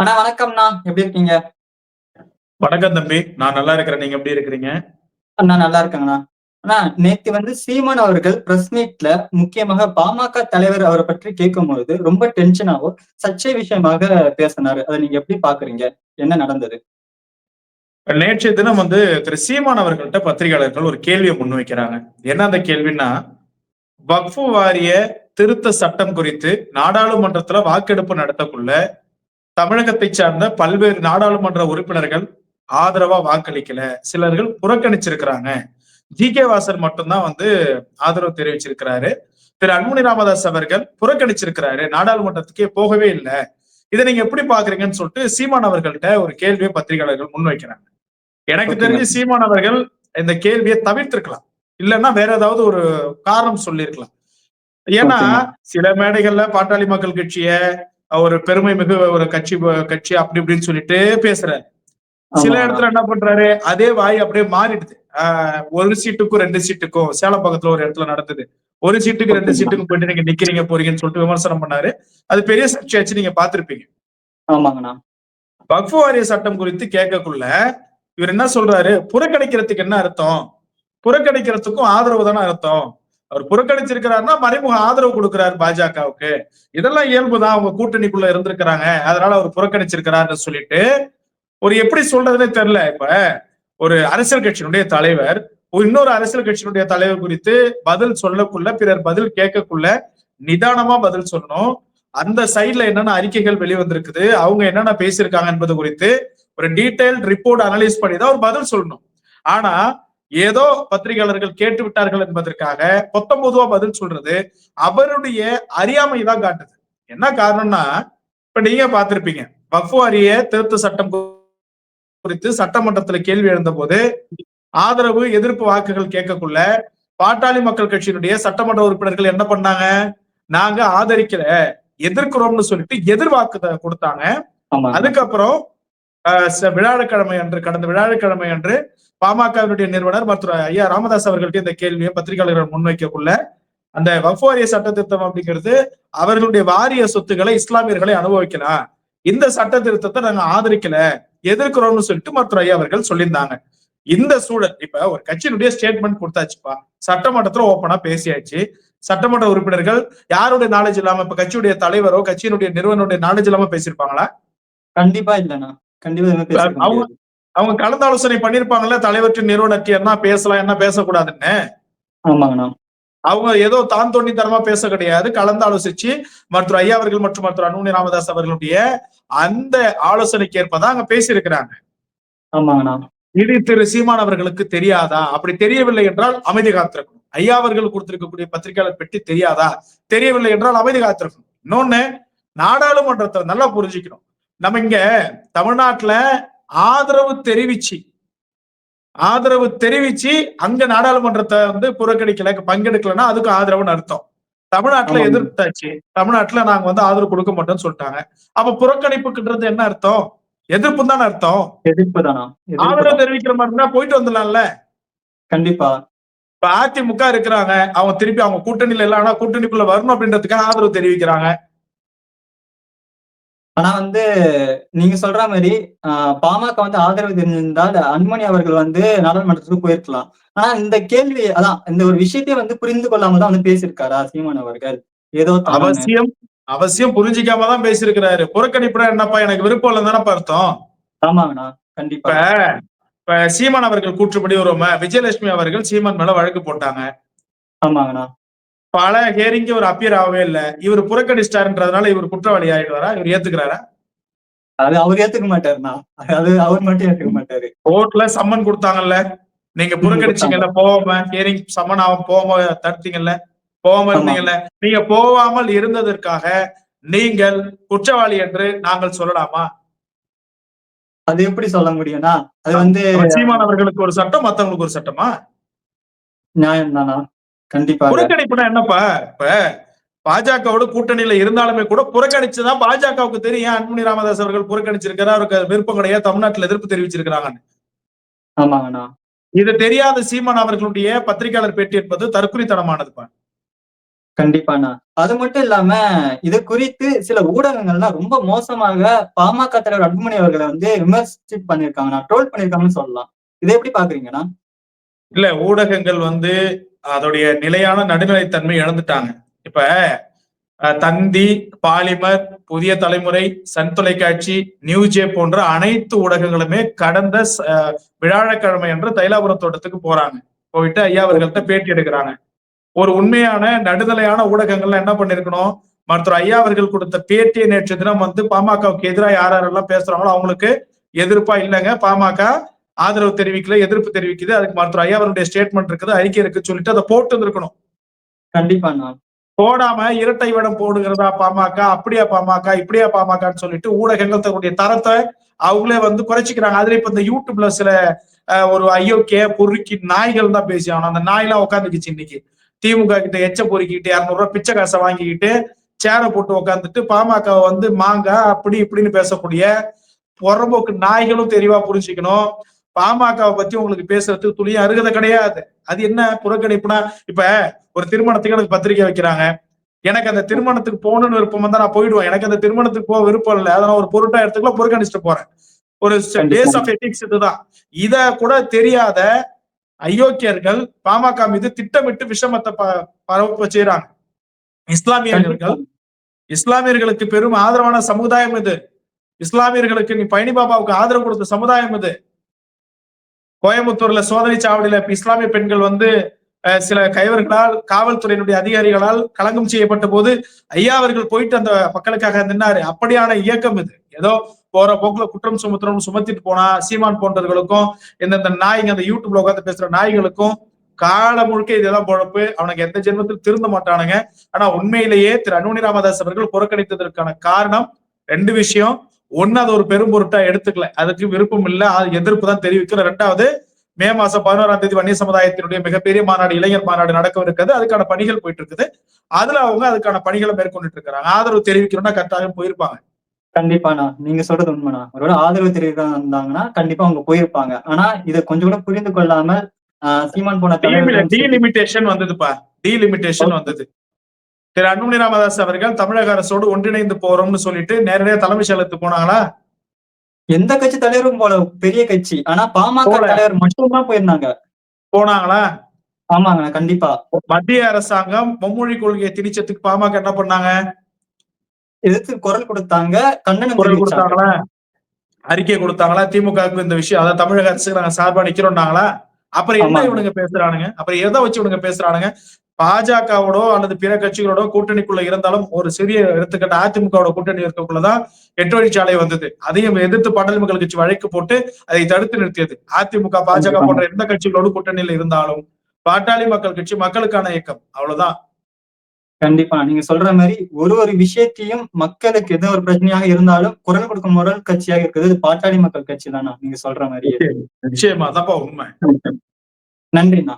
அண்ணா வணக்கம்ண்ணா. எப்படி இருக்கீங்க? வணக்கம் தம்பி. நான் நல்லா இருக்கிறேன். நீங்க எப்படி இருக்கிறீங்க? அண்ணா நல்லா இருக்கேங்கண்ணா. அண்ணா நேத்து வந்து சீமான் அவர்கள் பிரஸ் மீட்ல முக்கியமாக பாமக தலைவர் அவரை பற்றி கேட்கும்பொழுது ரொம்ப டென்ஷனாகவும் சர்ச்சை விஷயமாக பேசினாரு. அதை நீங்க எப்படி பாக்குறீங்க என்ன நடந்தது? நேற்றைய தினம் வந்து திரு சீமான் அவர்கள்ட்ட பத்திரிகையாளர்கள் ஒரு கேள்வியை முன்வைக்கிறாங்க என்ன அந்த கேள்வின்னா வக்ஃபு வாரிய திருத்த சட்டம் குறித்து நாடாளுமன்றத்துல வாக்கெடுப்பு நடத்தக்குள்ள தமிழகத்தை சார்ந்த பல்வேறு நாடாளுமன்ற உறுப்பினர்கள் ஆதரவா வாக்களிக்கல. சிலர்கள் புறக்கணிச்சிருக்கிறாங்க. ஜி. கே. வாசன் மட்டும்தான் வந்து ஆதரவு தெரிவிச்சிருக்கிறாரு. திரு. அன்புமணி ராமதாஸ் அவர்கள் புறக்கணிச்சிருக்கிறாரு. நாடாளுமன்றத்துக்கே போகவே இல்லை. இதை நீங்க எப்படி பாக்குறீங்கன்னு சொல்லிட்டு சீமான் அவர்கள்ட்ட ஒரு கேள்வியை பத்திரிகையாளர்கள் முன்வைக்கிறாங்க. எனக்கு தெரிஞ்சு சீமான் அவர்கள் இந்த கேள்வியை தவிர்த்திருக்கலாம். இல்லைன்னா வேற ஏதாவது ஒரு காரணம் சொல்லியிருக்கலாம். ஏன்னா. சில மேடைகள்ல பாட்டாளி மக்கள் கட்சிய ஒரு பெருமை மிகு ஒரு கட்சி கட்சி அப்படி இப்படின்னு சொல்லிட்டு பேசுறாரு. சில. இடத்துல என்ன பண்றாரு? அதே வாய் அப்படியே மாறிடுது. ஒரு சீட்டுக்கும் ரெண்டு சீட்டுக்கும் சேலம் பக்கத்துல ஒரு இடத்துல நடந்தது. ஒரு சீட்டுக்கு ரெண்டு. சீட்டுக்கும் போயிட்டு நீங்க நிக்கிறீங்க போறீங்கன்னு சொல்லிட்டு விமர்சனம் பண்ணாரு. அது பெரிய சர்ச்சையாச்சு நீங்க பாத்திருப்பீங்க ஆமாங்கண்ணா. வக்ஃபு வாரிய சட்டம் குறித்து கேட்கக்குள்ள இவர் என்ன சொல்றாரு? புறக்கணிக்கிறதுக்கு என்ன அர்த்தம்? புறக்கணிக்கிறதுக்கும் ஆதரவு தானே அர்த்தம்? அவர் புறக்கணிச்சிருக்கிறாருன்னா மறைமுக ஆதரவு கொடுக்கிறார் பாஜகவுக்கு. இதெல்லாம் இயல்புதான். அவங்க கூட்டணிக்குள்ள இருந்திருக்கிறாங்க. அதனால அவர் புறக்கணிச்சிருக்கிறாருன்னு சொல்லிட்டு ஒரு எப்படி சொல்றதுன்னே தெரியல. இப்ப ஒரு அரசியல் கட்சியினுடைய தலைவர் ஒரு இன்னொரு அரசியல் கட்சியினுடைய தலைவர் குறித்து பதில் சொல்லக்குள்ள பிறர் பதில் கேட்கக்குள்ள நிதானமா பதில் சொல்லணும். அந்த சைட்ல என்னென்ன அறிக்கைகள் வெளிவந்திருக்குது அவங்க என்னென்ன பேசியிருக்காங்க என்பது குறித்து ஒரு டீடைல்ட் ரிப்போர்ட் அனலைஸ் பண்ணி தான் ஒரு பதில் சொல்லணும். ஆனா ஏதோ பத்திரிகையாளர்கள் கேட்டு விட்டார்கள் என்பதற்காக பொத்தம் பொதுவா பதில் சொல்றது அவருடைய அறியாமை தான் காட்டுது. என்ன காரணம்னா இப்ப நீங்க பார்த்திருப்பீங்க வக்ஃபு வாரிய திருத்த சட்டம் குறித்து சட்டமன்றத்துல கேள்வி எழுந்த போது ஆதரவு எதிர்ப்பு வாக்குகள் கேட்கக்குள்ள பாட்டாளி மக்கள் கட்சியினுடைய சட்டமன்ற உறுப்பினர்கள் என்ன பண்ணாங்க? நாங்க ஆதரிக்கல எதிர்க்கிறோம்னு சொல்லிட்டு எதிர்வாக்கு கொடுத்தாங்க. அதுக்கப்புறம் அஹ், ச- அன்று கடந்த விழாழக்கிழமை அன்று பாமகவினுடைய நிறுவனர் மருத்துவர் ஐயா ராமதாஸ் அவர்களுக்கு இந்த கேள்வியை பத்திரிகையாளர்கள் முன்வைக்கக்குள்ள அந்த வஃபோரிய சட்ட திருத்தம் அப்படிங்கிறது அவர்களுடைய வாரிய சொத்துக்களை இஸ்லாமியர்களை அனுபவிக்கலாம் இந்த சட்ட திருத்தத்தை நாங்க ஆதரிக்கல. எதிர்க்கிறோம்னு சொல்லிட்டு மருத்துவர் ஐயா அவர்கள் சொல்லியிருந்தாங்க. இந்த சூழல் இப்ப ஒரு கட்சியினுடைய ஸ்டேட்மெண்ட் கொடுத்தாச்சுப்பா. சட்டமன்றத்துல ஓப்பனா பேசியாச்சு. சட்டமன்ற உறுப்பினர்கள் யாருடைய நாலேஜ் இல்லாம இப்ப கட்சியுடைய தலைவரோ கட்சியினுடைய நிறுவனுடைய நாலேஜ் இல்லாம பேசியிருப்பாங்களா? கண்டிப்பா இல்லைண்ணா. கண்டிப்பா அவங்க- அவங்க கலந்து ஆலோசனை பண்ணிருப்பாங்கல்ல தலைவற்று நிறுவனருக்கு என்ன பேசலாம் என்ன பேசக்கூடாதுன்னு ஆமாங்கண்ணா. அவங்க ஏதோ தான் தோண்டித்தனமா பேச கிடையாது. கலந்து ஆலோசிச்சு மற்ற ஐயா அவர்கள் மற்றும் மற்ற அன்புமணி ராமதாஸ் அவர்களுடைய அந்த ஆலோசனைக்கு ஏற்பதான் அங்க பேசியிருக்கிறாங்க. ஆமாங்கண்ணா. இது திரு சீமான் அவர்களுக்கு தெரியாதா? அப்படி தெரியவில்லை என்றால் அமைதி காத்திருக்கணும். ஐயா அவர்கள் கொடுத்திருக்கக்கூடிய பத்திரிகையாளர் பெட்டி தெரியாதா? தெரியவில்லை என்றால் அமைதி காத்திருக்கணும். இன்னொன்னு நாடாளுமன்றத்தை நல்லா புரிஞ்சுக்கணும். நம்ம இங்க தமிழ்நாட்டுல ஆதரவு தெரிவிச்சு ஆதரவு தெரிவிச்சு அங்க நாடாளுமன்றத்தை வந்து புறக்கணிக்கல பங்கெடுக்கலன்னா அதுக்கு ஆதரவுன்னு அர்த்தம். தமிழ்நாட்டுல. எதிர்த்தாச்சு. தமிழ்நாட்டுல நாங்க வந்து ஆதரவு கொடுக்க மாட்டோம்னு சொல்லிட்டாங்க. அப்ப புறக்கணிப்புக்குன்றது என்ன அர்த்தம்? எதிர்ப்பு தானே அர்த்தம். எதிர்ப்பு தானா? ஆதரவு. தெரிவிக்கிற மாதிரி இருந்தா போயிட்டு வந்துடலாம்ல. கண்டிப்பா. இப்ப அதிமுக இருக்கிறாங்க. அவங்க திருப்பி அவங்க கூட்டணியில இல்ல ஆனா கூட்டணிக்குள்ள வரணும் அப்படின்றதுக்காக ஆதரவு தெரிவிக்கிறாங்க. ஆனா வந்து நீங்க சொல்ற மாதிரி ஆஹ், பாமக வந்து ஆதரவு தெரிஞ்சிருந்தால் அன்புமணி அவர்கள் வந்து நாடாளுமன்றத்துக்கு போயிருக்கலாம். ஆனா இந்த கேள்வி அதான் இந்த ஒரு விஷயத்தை வந்து புரிந்து கொள்ளாம தான் வந்து பேசியிருக்காரா சீமான் அவர்கள்? ஏதோ. அவசியம் அவசியம் புரிஞ்சிக்காம தான் பேசியிருக்கிறாரு. புறக்கணிப்புனா என்னப்பா எனக்கு விருப்பம் இல்லைன்னு தானே அர்த்தம்? ஆமாங்கண்ணா கண்டிப்பா. இப்ப சீமான் அவர்கள் கூற்றுப்படி ஒரு ம- விஜயலட்சுமி அவர்கள் சீமான் மேல வழக்கு போட்டாங்க. ஆமாங்கண்ணா பல ஹேரிங்க ஒரு அப்பியர் ஆகவே இல்ல. இவர் புறக்கணிச்சிட்டாருன்றதுனால இவர் குற்றவாளி ஆயிடுவாரா? இவர் ஏத்துக்கிறாரா? அது அவர் ஏத்துக்க மாட்டாருண்ணா. அது அவர் மட்டும் ஏத்துக்க மாட்டாரு. கோர்ட்ல சம்மன் கொடுத்தாங்கல்ல. நீங்க புறக்கணிச்சீங்கல்ல போகாம ஹியரிங் சம்மன் ஆகாம போகாம தடுத்தீங்கல்ல? போகாம இருந்தீங்கல்ல? நீங்க போகாமல் இருந்ததற்காக நீங்கள் குற்றவாளி என்று நாங்கள் சொல்லலாமா? அது எப்படி சொல்ல முடியும்னா அது வந்து அப்ப சீமான் அவர்களுக்கு ஒரு சட்டம் மத்தவங்களுக்கு ஒரு சட்டமா? நியாயம் தானா கண்டிப்பா புறக்கணிப்புனா என்னப்பா இப்ப பாஜகவோட கூட்டணியில இருந்தாலுமே கூட புறக்கணிச்சுதான் பாஜகவுக்கு தெரியும் அன்புமணி ராமதாஸ் அவர்கள் புறக்கணிச்சிருக்கிறார் அவருக்கு விருப்பம் கிடையாது தமிழ்நாட்டுல எதிர்ப்பு தெரிவிச்சிருக்கிறாங்க ஆமாங்கண்ணா இது தெரியாத சீமான் அவர்களுடைய பத்திரிகையாளர் பேட்டி என்பது தற்குறித்தனமானதுப்பா கண்டிப்பாண்ணா. அது மட்டும் இல்லாம, இது குறித்து சில ஊடகங்கள்லாம் ரொம்ப மோசமாக பாமக தலைவர் அன்புமணி அவர்கள வந்து விமர்சிச்சு பண்ணியிருக்காங்கண்ணா. ட்ரோல் பண்ணியிருக்காங்கன்னு சொல்லலாம். இத எப்படி பார்க்குறீங்கண்ணா? இல்ல ஊடகங்கள் வந்து அதோடைய நிலையான நடுநிலைத்தன்மை இழந்துட்டாங்க. இப்ப தந்தி, பாலிமர், புதிய தலைமுறை, சன் தொலைக்காட்சி, நியூஜே போன்ற அனைத்து ஊடகங்களுமே கடந்த விழாழக்கிழமை என்று வியாழக்கிழமை தைலாபுரம் தோட்டத்துக்கு போறாங்க. போயிட்டு ஐயா அவர்கள்ட்ட பேட்டி எடுக்கிறாங்க ஒரு உண்மையான நடுநிலையான ஊடகங்கள்லாம் என்ன பண்ணியிருக்கணும், மருத்துவர் ஐயா அவர்கள் கொடுத்த பேட்டியை நேற்று தினம் வந்து பாமகவுக்கு எதிராக யார் யாரெல்லாம் பேசுறாங்களோ அவங்களுக்கு எதிர்ப்பா இல்லைங்க பாமக ஆதரவு தெரிவிக்கல, எதிர்ப்பு தெரிவிக்குது. அதுக்கு மருத்துவர் ஐயா அவருடைய ஸ்டேட்மெண்ட் இருக்குது, அறிக்கை இருக்குன்னு சொல்லிட்டு அத போட்டு இருந்திருக்கணும். கண்டிப்பாண்ணா. போடாம இரட்டை வேடம் போடுகிறதா பாமக, அப்படியா பாமக, இப்படியா பாமகன்னு சொல்லிட்டு ஊடகங்கள் தன்னுடைய தரத்த அவங்களே வந்து குறைச்சுக்கிறாங்க. அதுல இப்ப இந்த யூடியூப்ல சில ஒரு அயோக்கிய, பொறுக்கி நாய்கள் தான் பேசி ஆகணும். அந்த நாய்லாம் உட்காந்துக்குச்சு இன்னைக்கு. திமுக கிட்ட எச்ச பொறுக்கிட்டு. 200 பிச்சை காச வாங்கிக்கிட்டு, சேர போட்டு உட்கார்ந்துட்டு பாமக வந்து மாங்கா அப்படி இப்படின்னு பேசக்கூடிய புறம்போக்கு நாய்களும் தெளிவா புரிஞ்சுக்கணும். பாமகவ பத்தி உங்களுக்கு பேசுறதுக்கு துளியும் அருகதை கிடையாது. அது என்ன புறக்கணிப்புனா, இப்ப ஒரு திருமணத்துக்கு எனக்கு பத்திரிக்கை வைக்கிறாங்க. எனக்கு அந்த திருமணத்துக்கு போகணும்னு விருப்பம் வந்தா நான் போயிடுவேன். எனக்கு அந்த திருமணத்துக்கு போக விருப்பம் இல்ல. அத நான் ஒரு பொருட்டா எடுத்துக்கல புறக்கணிச்சுட்டு போறேன். ஒரு பேஸ் ஆஃப் எத்திக்ஸ் இதுதான். இத கூட தெரியாத அயோக்கியர்கள் பாமக மீது திட்டமிட்டு விஷமத்த ப பரப்ப செய்றாங்க. இஸ்லாமியர்கள் இஸ்லாமியர்களுக்கு பெரும் ஆதரவான சமுதாயம் இது. இஸ்லாமியர்களுக்கு நீ பழனி பாபாவுக்கு ஆதரவு கொடுத்த சமுதாயம் இது. கோயம்புத்தூர்ல சோதனை சாவடியில இஸ்லாமிய பெண்கள் வந்து சில கைவர்களால், காவல்துறையினுடைய அதிகாரிகளால் களங்கம் செய்யப்பட்ட போது, ஐயா அவர்கள் போயிட்டு அந்த மக்களுக்காக நின்னாரு. அப்படியான இயக்கம் இது. ஏதோ போற போக்குல குற்றம் சுமத்துறோம்னு சுமத்திட்டு போனா, சீமான் போன்றவர்களுக்கும், இந்தந்த நாய்ங்க அந்த யூடியூப்ல உட்காந்து பேசுற நாய்களுக்கும் காலம் முழுக்க இதெல்லாம் பொழப்பு. அவனுக்கு எந்த ஜென்மத்தில் திருந்த மாட்டானுங்க. ஆனா உண்மையிலேயே திரு அன்புனி ராமதாஸ் அவர்கள் புறக்கணித்ததற்கான காரணம் ரெண்டு விஷயம். ஒண்ணு அது ஒரு பெரும் பொருட்டா எடுத்துக்கல. அதுக்கு விருப்பம் இல்ல. அது எதிர்ப்பு தான் தெரிவிக்கல. 2வது மே மாசம் 11ஆம் தேதி வன்னிய சமுதாயத்தினுடைய மிகப்பெரிய மாநாடு, இளைஞர் மாநாடு நடக்கவிருக்கிறது. அதுக்கான பணிகள் போயிட்டு இருக்குது. அதுல அவங்க அதுக்கான பணிகள மேற்கொண்டுட்டு இருக்கிறாங்க. ஆதரவு தெரிவிக்கணும்னா கட்டாயம் போயிருப்பாங்க. கண்டிப்பாண்ணா. நீங்க சொல்றது உண்மண்ணா. ஒருவேள ஆதரவு தெரிவிக்க வந்தாங்கன்னா, கண்டிப்பா அவங்க போயிருப்பாங்க. ஆனா இத கொஞ்சம் கூட புரிந்து கொள்ளாமல், அ சீமான் போன டீலிமிட்டேஷன் வந்ததுப்பா. டீலிமிட்டேஷன் வந்தது. திரு அன்புமணி ராமதாஸ் அவர்கள் தமிழக அரசோடு ஒன்றிணைந்து போறோம்னு சொல்லிட்டு நேரடியா தலைமைச் செயலகத்துக்கு போனாங்களா? எந்த கட்சி தலைவரும் போல. பெரிய கட்சி. ஆனா பாமக. தலைவர் மட்டும் தான் போயிருந்தாங்க. போனாங்களா? ஆமாங்கண்ணா. கண்டிப்பா. மத்திய அரசாங்கம் மும்மொழி கொள்கையை திணிச்சதுக்கு பாமக என்ன பண்ணாங்க? எதிர்த்து குரல் கொடுத்தாங்க. கண்டனம் குரல். கொடுத்தாங்களா? அறிக்கை கொடுத்தாங்களா? திமுகவுக்கு இந்த விஷயம் அதாவது தமிழக அரசுக்கு நாங்க சார்பா நிக்கிறோம்னாங்களா? அப்புறம் என்ன ஆமாங்க. இவனுங்க பேசுறானுங்க? அப்புறம் எத வச்சு இவனுங்க பேசுறானுங்க? பாஜகவோடோ அல்லது பிற கட்சிகளோட கூட்டணிக்குள்ள இருந்தாலும் ஒரு சிறிய எடுத்துக்காட்டு அதிமுகவோட கூட்டணி இருக்கக்குள்ளதான் எட்டு வழிச்சாலை வந்தது. அதையும் எதிர்த்து பாட்டாளி மக்கள் கட்சி வழக்கு போட்டு அதை தடுத்து நிறுத்தியது. அதிமுக, பாஜக போன்ற எந்த கட்சிகளோடு கூட்டணியில இருந்தாலும் பாட்டாளி மக்கள் கட்சி மக்களுக்கான இயக்கம். அவ்வளவுதான். கண்டிப்பா. நீங்க சொல்ற மாரி ஒரு ஒரு விஷயத்தையும் மக்களுக்கு எந்த ஒரு பிரச்சனையாக இருந்தாலும் குரல் கொடுக்கும் முதல் கட்சியாக இருக்கிறது பாட்டாளி மக்கள் கட்சி தானா. நீங்க சொல்ற மாரியே. நிச்சயமா அதான்ப்பா உண்மை. நன்றிண்ணா.